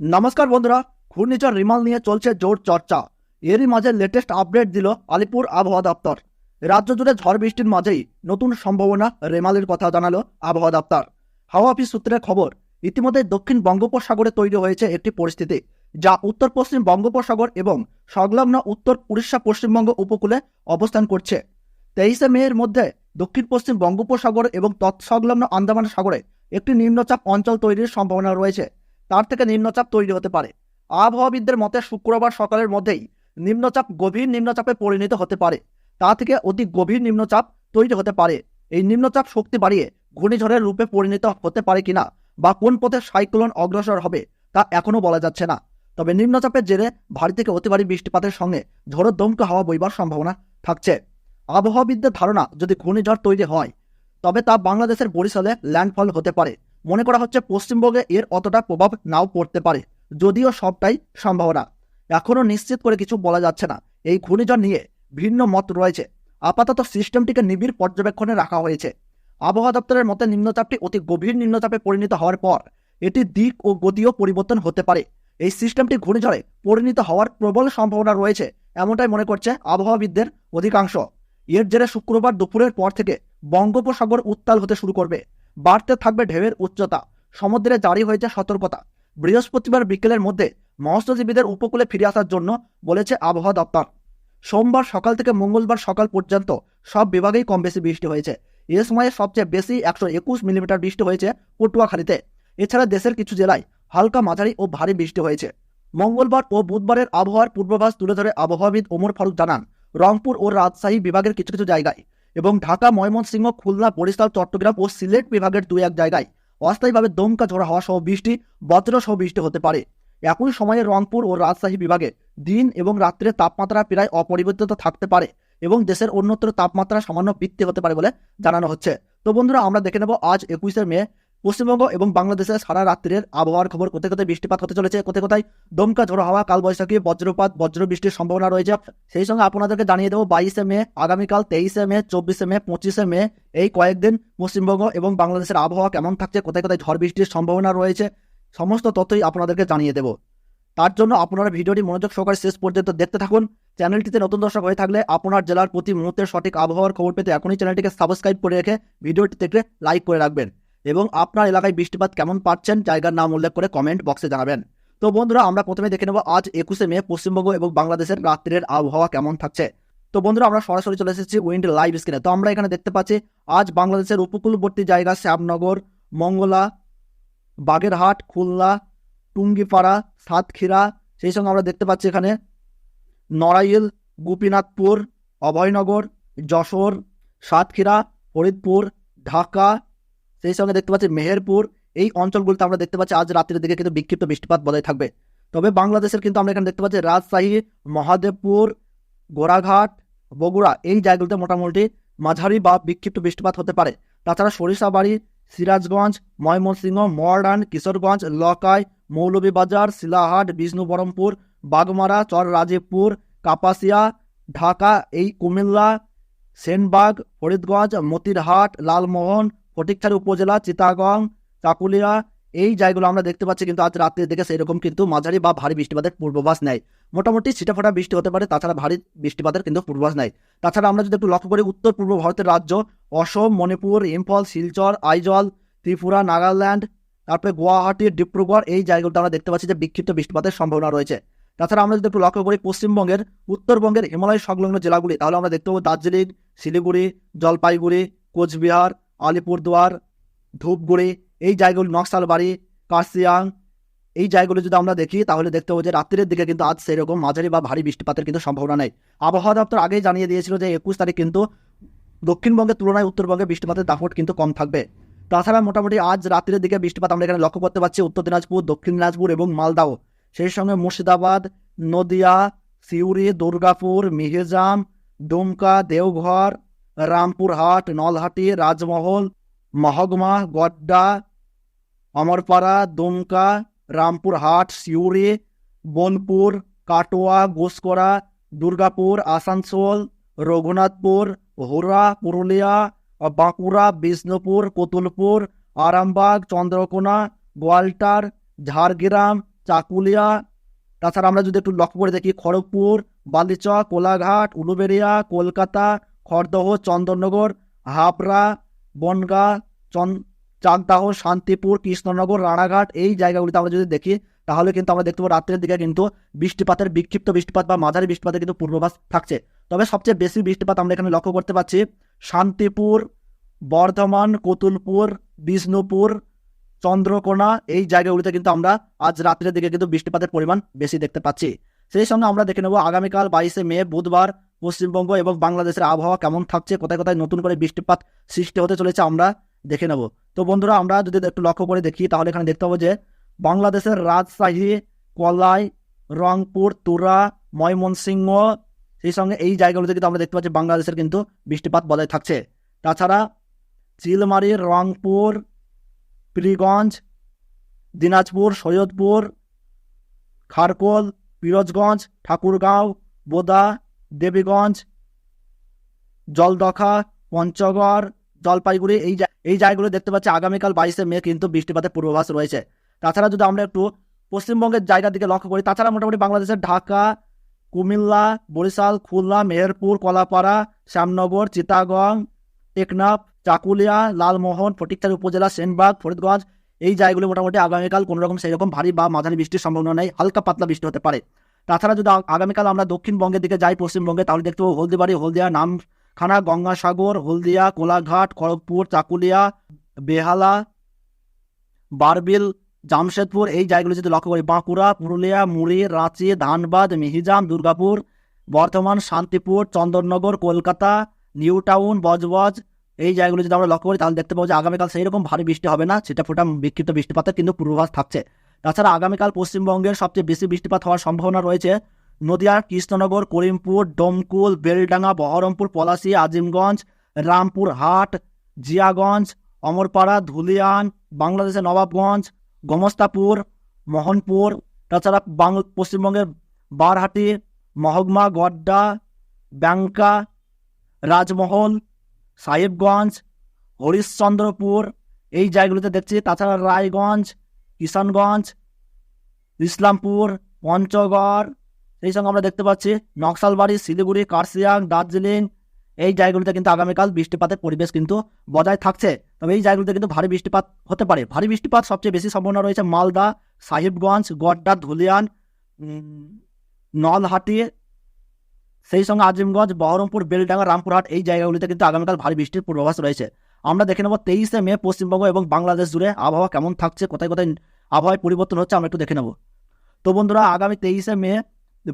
নমস্কার বন্ধুরা, ঘূর্ণিঝড় রিমাল নিয়ে চলছে জোর চর্চা। এরই মাঝে লেটেস্ট আপডেট দিল আলিপুর আবহাওয়া দপ্তর। রাজ্য জুড়ে ঝড় বৃষ্টির মাঝেই নতুন সম্ভাবনা রেমালের কথা জানালো আবহাওয়া দপ্তর। হাওয়া অফিস সূত্রের খবর, ইতিমধ্যে দক্ষিণ বঙ্গোপসাগরে তৈরি হয়েছে একটি পরিস্থিতি, যা উত্তর পশ্চিম বঙ্গোপসাগর এবং সংলগ্ন উত্তর উড়িষ্যা পশ্চিমবঙ্গ উপকূলে অবস্থান করছে। তেইশে মে এর মধ্যে দক্ষিণ পশ্চিম বঙ্গোপসাগর এবং তৎসংলগ্ন আন্দামান সাগরে একটি নিম্নচাপ অঞ্চল তৈরির সম্ভাবনা রয়েছে। তার থেকে নিম্নচাপ তৈরি হতে পারে। আবহাওয়াবিদদের মতে শুক্রবার সকালের মধ্যেই নিম্নচাপ গভীর নিম্নচাপে পরিণত হতে পারে। তা থেকে অতি গভীর নিম্নচাপ তৈরি হতে পারে। এই নিম্নচাপ শক্তি বাড়িয়ে ঘূর্ণিঝড়ের রূপে পরিণত হতে পারে কিনা বা কোন পথে সাইক্লোন অগ্রসর হবে তা এখনও বলা যাচ্ছে না। তবে নিম্নচাপের জেরে ভারী থেকে অতি ভারী বৃষ্টিপাতের সঙ্গে ঝড়ো দমকা হাওয়া বইবার সম্ভাবনা থাকছে। আবহাওয়াবিদদের ধারণা যদি ঘূর্ণিঝড় তৈরি হয়, তবে তা বাংলাদেশের বরিশালে ল্যান্ডফল হতে পারে। মনে করা হচ্ছে পশ্চিমবঙ্গে এর অতটা প্রভাব নাও পড়তে পারে, যদিও সবটাই সম্ভাবনা। এখনও নিশ্চিত করে কিছু বলা যাচ্ছে না। এই ঘূর্ণিঝড় নিয়ে ভিন্ন মত রয়েছে। আপাতত সিস্টেমটিকে নিবিড় পর্যবেক্ষণে রাখা হয়েছে। আবহাওয়া দপ্তরের মতে নিম্নচাপটি অতি গভীর নিম্নচাপে পরিণত হওয়ার পর এটি দিক ও গতিও পরিবর্তন হতে পারে। এই সিস্টেমটি ঘূর্ণিঝড়ে পরিণত হওয়ার প্রবল সম্ভাবনা রয়েছে, এমনটাই মনে করছে আবহাওয়াবিদদের অধিকাংশ। এর জেরে শুক্রবার দুপুরের পর থেকে বঙ্গোপসাগর উত্তাল হতে শুরু করবে। বাড়তে থাকবে ঢেউয়ের উচ্চতা। সমুদ্রে জারি হয়েছে সতর্কতা। বৃহস্পতিবার বিকেলের মধ্যে মৎস্যজীবীদের উপকূলে ফিরে আসার জন্য বলেছে আবহাওয়া দপ্তর। সোমবার সকাল থেকে মঙ্গলবার সকাল পর্যন্ত সব বিভাগেই কম বেশি বৃষ্টি হয়েছে। এ সময়ে সবচেয়ে বেশি একশো একুশ মিলিমিটার বৃষ্টি হয়েছে পটুয়াখালীতে। এছাড়া দেশের কিছু জেলায় হালকা মাঝারি ও ভারী বৃষ্টি হয়েছে। মঙ্গলবার ও বুধবারের আবহাওয়ার পূর্বাভাস তুলে ধরে আবহাওয়াবিদ ওমর ফারুক জানান, রংপুর ও রাজশাহী বিভাগের কিছু কিছু জায়গায় এবং ঢাকা, ময়মনসিংহ, খুলনা, বরিশাল, চট্টগ্রাম ও সিলেট বিভাগের দুই এক জায়গায় অস্থায়ীভাবে দমকা ঝোড়া হওয়া সহ বৃষ্টি বজ্র সহ বৃষ্টি হতে পারে। একই সময়ে রংপুর ও রাজশাহী বিভাগে দিন এবং রাত্রে তাপমাত্রা প্রায় অপরিবর্তিত থাকতে পারে এবং দেশের অন্যত্র তাপমাত্রা সামান্য বৃদ্ধি হতে পারে বলে জানানো হচ্ছে। তো বন্ধুরা, আমরা দেখে নেব আজ একুশে মে পশ্চিমবঙ্গ এবং বাংলাদেশের সারা রাত্রির আবহাওয়ার খবর কোথায় কোথায় বৃষ্টিপাত হতে চলেছে, কোথায় কোথায় দমকা, ঝোড়ো হাওয়া, কালবৈশাখী, বজ্রপাত বজ্র বৃষ্টির সম্ভাবনা রয়েছে। সেই সঙ্গে আপনাদেরকে জানিয়ে দেবো, বাইশে মে, আগামীকাল তেইশে মে, চব্বিশে মে, পঁচিশে মে, এই কয়েকদিন পশ্চিমবঙ্গ এবং বাংলাদেশের আবহাওয়া কেমন থাকছে, কোথায় কোথায় ঝড় বৃষ্টির সম্ভাবনা রয়েছে, সমস্ত তথ্যই আপনাদেরকে জানিয়ে দেবো। তার জন্য আপনারা ভিডিওটি মনোযোগ সহকারে শেষ পর্যন্ত দেখতে থাকুন। চ্যানেলটিতে নতুন দর্শক হয়ে থাকলে আপনার জেলার প্রতি মুহূর্তের সঠিক আবহাওয়ার খবর পেতে এখনই চ্যানেলটিকে সাবস্ক্রাইব করে রেখে ভিডিওটি দেখলে লাইক করে রাখবেন। এবং আপনার এলাকায় বৃষ্টিপাত কেমন পাচ্ছেন জায়গার নাম উল্লেখ করে কমেন্ট বক্সে জানাবেন। তো বন্ধুরা, আমরা প্রথমে দেখে নেব আজ একুশে মে, পশ্চিমবঙ্গ এবং বাংলাদেশের রাত্রের আবহাওয়া কেমন থাকছে। তো বন্ধুরা, আমরা সরাসরি চলে এসেছি উইন্ড লাইভ স্ক্রিনে তো আমরা এখানে দেখতে পাচ্ছি আজ বাংলাদেশের উপকূলবর্তী জায়গা শ্যামনগর, মঙ্গলা, বাগেরহাট, খুলনা, টুঙ্গিপাড়া, সাতক্ষীরা, সেই সঙ্গে আমরা দেখতে পাচ্ছি এখানে নড়াইল, গোপীনাথপুর, অভয়নগর, যশোর, সাতক্ষীরা, ফরিদপুর, ঢাকা সেই সঙ্গে দেখতে পাচ্ছি মেহেরপুর, এই অঞ্চলগুলোতে আমরা দেখতে পাচ্ছি আজ রাত্রের দিকে কিন্তু বিক্ষিপ্ত বৃষ্টিপাত বজায় থাকবে। তবে বাংলাদেশের কিন্তু আমরা এখানে দেখতে পাচ্ছি রাজশাহী, মহাদেবপুর, গোড়াঘাট, বগুড়া এই জায়গাগুলোতে মোটামুটি মাঝারি বা বিক্ষিপ্ত বৃষ্টিপাত হতে পারে। তাছাড়া সরিষাবাড়ি, সিরাজগঞ্জ, ময়মনসিংহ মর্ডান কিশোরগঞ্জ, লকাই, মৌলভীবাজার, শিলাহাট, বিষ্ণুবরমপুর, বাগমারা চর রাজীবপুর কাপাসিয়া, ঢাকা, এই কুমিল্লা, সেনবাগ, ফরিদগঞ্জ, মতিরহাট, লালমোহন ফটিকছড়ি উপজেলা চিতাগং চাকুলিয়া, এই জায়গাগুলো আমরা দেখতে পাচ্ছি কিন্তু আজ রাত্রের দিকে সেরকম কিন্তু মাঝারি বা ভারী বৃষ্টিপাতের পূর্বাভাস নেই। মোটামুটি ছিটাফোটা বৃষ্টি হতে পারে, তাছাড়া ভারী বৃষ্টিপাতের কিন্তু পূর্বাভাস নেই। তাছাড়া আমরা যদি একটু লক্ষ্য করি, উত্তর পূর্ব ভারতের রাজ্য অসম, মণিপুর, ইম্ফল, শিলচর, আইজল, ত্রিপুরা, নাগাল্যান্ড, তারপরে গুয়াহাটি, ডিব্রুগড়, এই জায়গাগুলোতে আমরা দেখতে পাচ্ছি যে বিক্ষিপ্ত বৃষ্টিপাতের সম্ভাবনা রয়েছে। তাছাড়া আমরা যদি একটু লক্ষ্য করি, পশ্চিমবঙ্গের, উত্তরবঙ্গের হিমালয় সংলগ্ন জেলাগুলি, তাহলে আমরা দেখতে পাবো দার্জিলিং, শিলিগুড়ি, জলপাইগুড়ি, কোচবিহার আলিপুরদুয়ার ধূপগুড়ি, এই জায়গাগুলি, নকশালবাড়ি কার্সিয়াং এই জায়গাগুলো যদি আমরা দেখি, তাহলে দেখতে পাবো যে রাত্রের দিকে কিন্তু আজ সেরকম মাঝারি বা ভারী বৃষ্টিপাতের কিন্তু সম্ভাবনা নেই। আবহাওয়া দপ্তর আগেই জানিয়ে দিয়েছিল যে একুশ তারিখ কিন্তু দক্ষিণবঙ্গের তুলনায় উত্তরবঙ্গে বৃষ্টিপাতের দাপট কিন্তু কম থাকবে। তাছাড়া মোটামুটি আজ রাত্রের দিকে বৃষ্টিপাত আমরা এখানে লক্ষ্য করতে পারছি, উত্তর দিনাজপুর, দক্ষিণ দিনাজপুর এবং মালদাও। সেই সঙ্গে মুর্শিদাবাদ, নদিয়া, সিউড়ি, দুর্গাপুর মিহিজাম ডুমকা দেওঘর রামপুরহাট নলহাটি, রাজমহল মহকুমা গড্ডা, অমরপাড়া, দুমকা রামপুরহাট সিউড়ি বোলপুর কাটোয়া গোসকরা দুর্গাপুর, আসানসোল, রঘুনাথপুর হুরা পুরুলিয়া, বাঁকুড়া, বিষ্ণুপুর কতুলপুর আরামবাগ, চন্দ্রকোনা, গোয়ালটার, ঝাড়গ্রাম, চাকুলিয়া। তাছাড়া আমরা যদি একটু লক্ষ্য করে দেখি, খড়গপুর, বালিচক, কোলাঘাট, উলুবেড়িয়া, কলকাতা খড়দহ, চন্দননগর, হাবড়া, বনগাঁ, চন, চাকদাহ, শান্তিপুর, কৃষ্ণনগর, রানাঘাট, এই জায়গাগুলিতে আমরা যদি দেখি, তাহলে কিন্তু আমরা দেখতে পাবো রাত্রের দিকে কিন্তু বৃষ্টিপাতের বিক্ষিপ্ত বৃষ্টিপাত বা মাঝারি বৃষ্টিপাতের কিন্তু পূর্বাভাস থাকছে। তবে সবচেয়ে বেশি বৃষ্টিপাত আমরা এখানে লক্ষ্য করতে পারছি শান্তিপুর, বর্ধমান, কতুলপুর, বিষ্ণুপুর, চন্দ্রকোনা, এই জায়গাগুলিতে কিন্তু আমরা আজ রাত্রের দিকে কিন্তু বৃষ্টিপাতের পরিমাণ বেশি দেখতে পাচ্ছি। সেই সঙ্গে আমরা দেখে নেব আগামীকাল বাইশে মে, বুধবার পশ্চিমবঙ্গ এবং বাংলাদেশের আবহাওয়া কেমন থাকছে, কোথায় কোথায় নতুন করে বৃষ্টিপাত সৃষ্টি হতে চলেছে আমরা দেখে নেব। তো বন্ধুরা, আমরা যদি একটু লক্ষ্য করে দেখি, তাহলে এখানে দেখতে পাবো যে বাংলাদেশের রাজশাহী, কলাই, রংপুর, তুরা, ময়মনসিংহ, সেই সঙ্গে এই জায়গাগুলোতে কিন্তু আমরা দেখতে পাচ্ছি বাংলাদেশের কিন্তু বৃষ্টিপাত বজায় থাকছে। তাছাড়া চিলমারি, রংপুর পীরগঞ্জ দিনাজপুর, সৈয়দপুর, খারকোল পিরোজগঞ্জ, ঠাকুরগাঁও, বোদা, দেবীগঞ্জ, জলদখা, পঞ্চগড়, জলপাইগুড়ি এই এই জায়গাগুলো দেখতে পাচ্ছি আগামীকাল বাইশে মে কিন্তু বৃষ্টিপাতের পূর্বাভাস রয়েছে। তাছাড়া যদি আমরা একটু পশ্চিমবঙ্গের জায়গার দিকে লক্ষ্য করি, তাছাড়া মোটামুটি বাংলাদেশের ঢাকা, কুমিল্লা, বরিশাল, খুলনা, মেহেরপুর, কলাপাড়া, শ্যামনগর, চিতাগং, টেকনাফ, চাকুলিয়া, লালমোহন ফটিকচারি উপজেলা, সেনবাগ, ফরিদগঞ্জ এই জায়গাগুলো মোটামুটি আগামীকাল কোনো রকম সেই রকম ভারী বা মাঝারি বৃষ্টির সম্ভাবনা নেই, হালকা পাতলা বৃষ্টি হতে পারে। তাছাড়া যদি আগামীকাল আমরা দক্ষিণবঙ্গের দিকে যাই, পশ্চিমবঙ্গে, তাহলে দেখতে পাবো হলদিবাড়ি, হলদিয়া, নামখানা, গঙ্গাসাগর, হলদিয়া, কোলাঘাট, খড়গপুর, চাকুলিয়া, বেহালা, বারবিল, জামশেদপুর, এই জায়গাগুলো যদি লক্ষ্য করি, বাঁকুড়া, পুরুলিয়া, মুড়ি, রাঁচি, ধানবাদ, মিহিজাম, দুর্গাপুর, বর্ধমান, শান্তিপুর, চন্দননগর, কলকাতা নিউ টাউন বজবজ এই জায়গাগুলো যদি আমরা লক্ষ্য করি, তাহলে দেখতে পাবো যে আগামীকাল সেই রকম ভারী বৃষ্টি হবে না, সেটা ফোটা বিক্ষিপ্ত বৃষ্টিপাতের কিন্তু পূর্বাভাস থাকছে। তাছাড়া আগামীকাল পশ্চিমবঙ্গের সবচেয়ে বেশি বৃষ্টিপাত হওয়ার সম্ভাবনা রয়েছে। নদিয়ার কৃষ্ণনগর, করিমপুর, ডোমকুল, বেলডাঙ্গা, বহরমপুর, পলাশী, আজিমগঞ্জ, রামপুর, হাট, জিয়াগঞ্জ, অমরপাড়া, ধুলিয়ান, বাংলাদেশের নবাবগঞ্জ, গমস্তাপুর, মোহনপুর, তাছাড়া বাংল পশ্চিমবঙ্গের বারহাটি, মহকুমা, গড্ডা, ব্যাংকা, রাজমহল সাহেবগঞ্জ, হরিশ্চন্দ্রপুর, এই জায়গাগুলোতে দেখছি। তাছাড়া রায়গঞ্জ, কিষানগঞ্জ, ইসলামপুর, পঞ্চগড়, সেই সঙ্গে আমরা দেখতে পাচ্ছি নকশালবাড়ি, শিলিগুড়ি, কার্শিয়াং, দার্জিলিং, এই জায়গাগুলিতে কিন্তু আগামীকাল বৃষ্টিপাতের পরিবেশ কিন্তু বজায় থাকছে। তবে এই জায়গাগুলোতে কিন্তু ভারী বৃষ্টিপাত হতে পারে। ভারী বৃষ্টিপাত সবচেয়ে বেশি সম্ভাবনা রয়েছে মালদা, সাহিবগঞ্জ, গড্ডা, ধুলিয়ান নলহাটি সেই সঙ্গে আজিমগঞ্জ, বহরমপুর, বেলডাঙ্গা, রামপুরহাট এই জায়গাগুলিতে কিন্তু আগামীকাল ভারী বৃষ্টির পূর্বাভাস রয়েছে। আমরা দেখে নেব তেইশে মে পশ্চিমবঙ্গ এবং বাংলাদেশ জুড়ে আবহাওয়া কেমন থাকছে, কোথায় কোথায় আবহাওয়ায় পরিবর্তন হচ্ছে আমরা একটু দেখে নেব। তো বন্ধুরা, আগামী তেইশে মে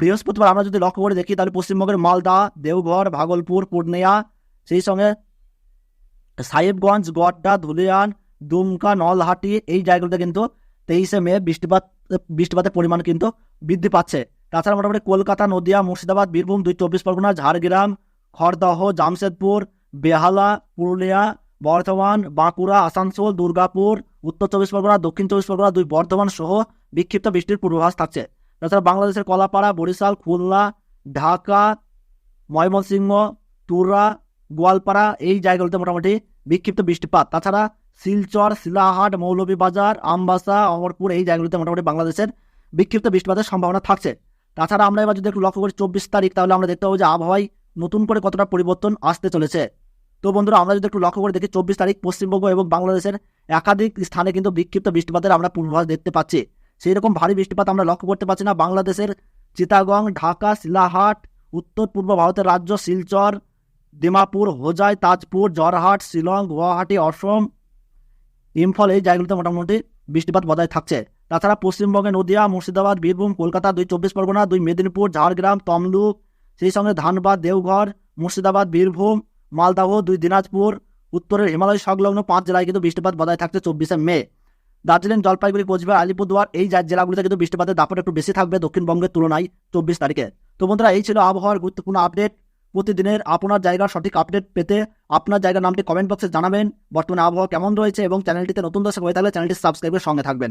বৃহস্পতিবার আমরা যদি লক্ষ্য করে দেখি, তাহলে পশ্চিমবঙ্গের মালদা, দেওঘর, ভাগলপুর, পূর্ণিয়া, সেই সঙ্গে সাহেবগঞ্জ গড্ডা ধুলিয়ান, দুমকা, নলহাটি এই জায়গাগুলোতে কিন্তু তেইশে মে বৃষ্টিপাত, বৃষ্টিপাতের পরিমাণ কিন্তু বৃদ্ধি পাচ্ছে। তাছাড়া মোটামুটি কলকাতা, নদিয়া, মুর্শিদাবাদ, বীরভূম, দুই চব্বিশ পরগনা, ঝাড়গ্রাম, খড়দহ, জামশেদপুর, বেহালা, পুরুলিয়া, বর্ধমান, বাঁকুড়া, আসানসোল, দুর্গাপুর, উত্তর চব্বিশ পরগনা, দক্ষিণ চব্বিশ পরগনা, দুই বর্ধমান সহ বিক্ষিপ্ত বৃষ্টির পূর্বাভাস থাকছে। তাছাড়া বাংলাদেশের কলাপাড়া, বরিশাল, খুলনা, ঢাকা, ময়মনসিংহ, তুরা, গোয়ালপাড়া এই জায়গাগুলোতে মোটামুটি বিক্ষিপ্ত বৃষ্টিপাত। তাছাড়া শিলচর, শিলাহাট, মৌলভীবাজার, আমবাসা, অমরপুর এই জায়গাগুলোতে মোটামুটি বাংলাদেশের বিক্ষিপ্ত বৃষ্টিপাতের সম্ভাবনা থাকছে। তাছাড়া আমরা এবার যদি একটু লক্ষ্য করি চব্বিশ তারিখ, তাহলে আমরা দেখতে পাবো যে আবহাওয়ায় নতুন করে কতটা পরিবর্তন আসতে চলেছে। তো বন্ধুরা, আমরা যদি একটু লক্ষ্য করে দেখি চব্বিশ তারিখ পশ্চিমবঙ্গ এবং বাংলাদেশের একাধিক স্থানে কিন্তু বিক্ষিপ্ত বৃষ্টিপাতের আমরা পূর্বাভাস দেখতে পাচ্ছি। সেই রকম ভারী বৃষ্টিপাত আমরা লক্ষ্য করতে পারছি না। বাংলাদেশের চিতাগং ঢাকা, শিলাহাট, উত্তর পূর্ব ভারতের রাজ্য শিলচর দিমাপুর হোজাই, তাজপুর জরহাট শিলং, গুয়াহাটি, অসম, ইম্ফল এই জায়গাগুলোতে মোটামুটি বৃষ্টিপাত বজায় থাকছে। তাছাড়া পশ্চিমবঙ্গে নদিয়া, মুর্শিদাবাদ, বীরভূম, কলকাতা, দুই চব্বিশ পরগনা, দুই মেদিনীপুর, ঝাড়গ্রাম, তমলুক, সেই সঙ্গে ধানবাদ, দেওঘর, মুর্শিদাবাদ, বীরভূম মালদাহ দুই দিনাজপুর, উত্তরের হিমালয় সংলগ্ন পাঁচ জেলায় কিন্তু বৃষ্টিপাত বজায় থাকছে চব্বিশে মে। দার্জিলিং, জলপাইগুড়ি, কোচবিহার, আলিপুরদুয়ার, এই জেলাগুলিতে কিন্তু বৃষ্টিপাতের দাপট একটু বেশি থাকবে দক্ষিণবঙ্গের তুলনায় চব্বিশ তারিখে। তো বন্ধুরা, এই ছিল আবহাওয়ার গুরুত্বপূর্ণ আপডেট। প্রতিদিনের আপনার জায়গার সঠিক আপডেট পেতে আপনার জায়গার নামটি কমেন্ট বক্সে জানাবেন। বর্তমানে আবহাওয়া কেমন রয়েছে এবং চ্যানেলটিতে নতুন দর্শক হয়ে থাকলে চ্যানেলটি সাবস্ক্রাইবের সঙ্গে থাকবেন।